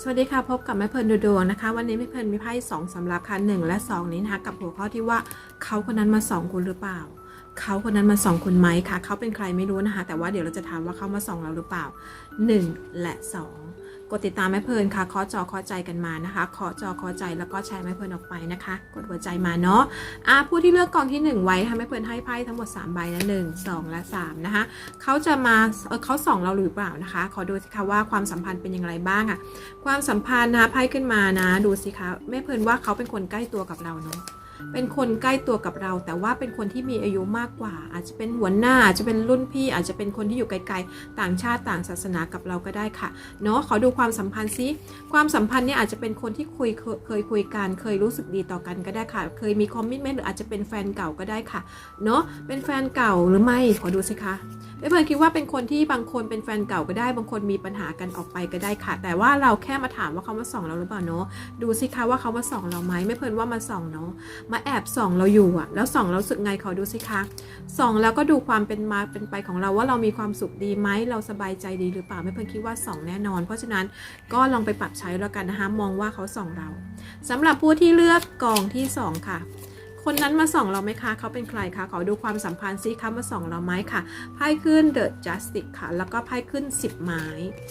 สวัสดีค่ะ พบกับแม่เพลินดูดวงนะคะ วันนี้แม่เพลินมีไพ่สองสำหรับค่ะหนึ่งและสองนี้นะคะกับหัวข้อที่ว่าเขาคนนั้นมาส่องคุณหรือเปล่า เขาคนนั้นมาส่องคุณไหมคะเขาเป็นใครไม่รู้นะคะ แต่ว่าเดี๋ยวเราจะถามว่าเขามาส่องเราหรือเปล่าหนึ่งและสอง กดติดตามแม่เพลินค่ะเคาะจอเคาะใจกันมานะคะเคาะจอเคาะใจแล้วก็แชร์แม่เพลินออกไปนะคะ กดหัวใจมาเนาะอะผู้ที่เลือกกองที่ 1 ไว้ค่ะแม่เพลินให้ไพ่ทั้งหมด 3 ใบนะ1 2และ3นะคะเขาจะมาเออเขาส่องเราหรือเปล่านะคะ ขอดูสิคะว่าความสัมพันธ์เป็นอย่างไรบ้างอะความสัมพันธ์นะไพ่ขึ้นมานะ ดูสิคะแม่เพลินว่าเขาเป็นคนใกล้ตัวกับเราเนาะ เป็นคนใกล้ตัวกับเรา แต่ว่าเป็นคนที่มีอายุมากกว่า อาจจะเป็นหัวหน้าอาจจะเป็นรุ่นพี่ อาจจะเป็นคนที่อยู่ไกลๆ ต่างชาติต่างศาสนากับเราก็ได้ค่ะเนาะขอดูความสัมพันธ์ซิความสัมพันธ์เนี่ยอาจจะเป็นคนที่คุยเคยเคยคุยกันเคยรู้สึกดีต่อกันก็ได้ค่ะ เคยมีคอมมิชเมนต์หรืออาจจะเป็นแฟนเก่าก็ได้ค่ะเนาะเป็นแฟนเก่าหรือไม่ขอดูสิคะ ไม่เพื่อนคิดว่าเป็นคนที่บางคนเป็นแฟนเก่าก็ได้ บางคนมีปัญหากันออกไปก็ได้ค่ะ แต่ว่าเราแค่มาถามว่าเขามาส่องเราหรือเปล่าเนาะดูสิคะว่าเขามาส่องเราไหมไม่เพื่อนว่ามาส่องเนาะมาแอบส่องเราอยู่อะแล้วส่องเราสึกไงขอดูสิคะส่องแล้วก็ดูความเป็นมาเป็นไปของเราว่าเรามีความสุขดีไหมเราสบายใจดีหรือเปล่าไม่เพื่อนคิดว่าส่องแน่นอน เพราะฉะนั้นก็ลองไปปรับใช้แล้วกันนะคะมองว่าเขาส่องเราสำหรับผู้ที่เลือกกองที่สองค่ะ คนนั้นมาส่องเราไหมคะ เขาเป็นใครคะ ขอดูความสัมพันธ์ซิเขามาส่องเราไหมค่ะ ไพ่ขึ้น The Justice ค่ะ แล้วก็ไพ่ขึ้น 10 ไม้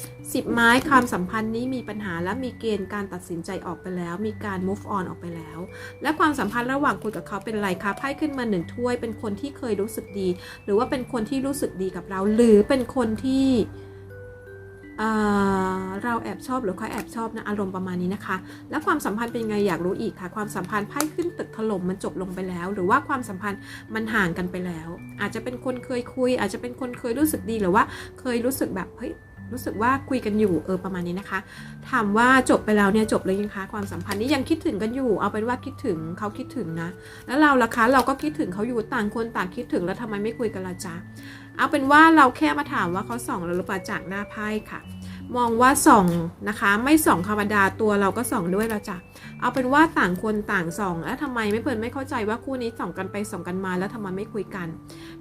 10 ไม้ความสัมพันธ์นี้มีปัญหาและมีเกณฑ์การตัดสินใจออกไปแล้ว มีการ move on ออกไปแล้ว และความสัมพันธ์ระหว่างคุณกับเขาเป็นอะไรคะ ไพ่ขึ้นมาหนึ่งถ้วย เป็นคนที่เคยรู้สึกดี หรือว่าเป็นคนที่รู้สึกดีกับเรา หรือเป็นคนที่ เเราแอบชอบหรือเขาแอบชอบนะอารมณ์ประมาณนี้นะคะ แล้วความสัมพันธ์เป็นไงอยากรู้อีกค่ะ ความสัมพันธ์ไพ่ขึ้นตึกถล่มมันจบลงไปแล้ว หรือว่าความสัมพันธ์มันห่างกันไปแล้ว อาจจะเป็นคนเคยคุย อาจจะเป็นคนเคยรู้สึกดีหรือว่าเคยรู้สึกแบบเฮ้ย รู้สึกว่าคุยกันอยู่เออประมาณนี้นะคะ ถามว่าจบไปแล้วเนี่ยจบเลยยังคะความสัมพันธ์นี้ยังคิดถึงกันอยู่ เอาเป็นว่าคิดถึงเขาคิดถึงนะ แล้วเราล่ะคะเราก็คิดถึงเขาอยู่ต่างคนต่างคิดถึงแล้วทำไมไม่คุยกันละจ๊ะเอาเป็นว่าเราแค่มาถามว่าเขาส่องเราหรือเปล่าจากหน้าไพ่ค่ะ มองว่าส่องนะคะ ไม่ส่องธรรมดาตัวเราก็ส่องด้วยล้วจ้ะเอาเป็นว่าต่างคนต่างส่อง แล้วทำไมไม่เปิดไม่เข้าใจว่าคู่นี้ส่องกันไปส่องกันมาแล้วทำไมไม่คุยกัน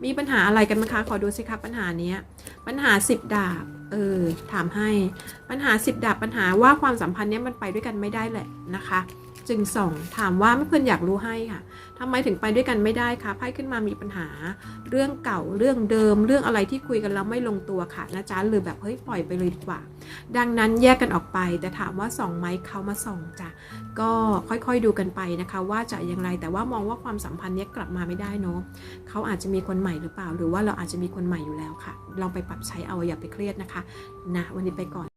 มีปัญหาอะไรกันไหมคะ ขอดูสิคะปัญหานี้ปัญหาสิบดาบ เออ ถามให้ ปัญหาสิบดาบปัญหาว่าความสัมพันธ์เนี้ยมันไปด้วยกันไม่ได้แหละนะคะ จึงส่องถามว่าไม่เพื่อนอยากรู้ให้ค่ะทำไมถึงไปด้วยกันไม่ได้คะไพ่ขึ้นมามีปัญหา เรื่องเก่าเรื่องเดิม เรื่องอะไรที่คุยกันแล้วไม่ลงตัวค่ะนะจ๊ะหรือแบบเฮ้ยปล่อยไปเลยดีกว่า ดังนั้นแยกกันออกไป แต่ถามว่าส่องไหมเขามาส่องจ้ะก็ค่อยๆดูกันไปนะคะ ว่าจะอย่างไรแต่ว่ามองว่าความสัมพันธ์นี้กลับมาไม่ได้เนาะเขาอาจจะมีคนใหม่หรือเปล่า หรือว่าเราอาจจะมีคนใหม่อยู่แล้วค่ะลองไปปรับใช้เอาอย่าไปเครียดนะคะนะวันนี้ไปก่อน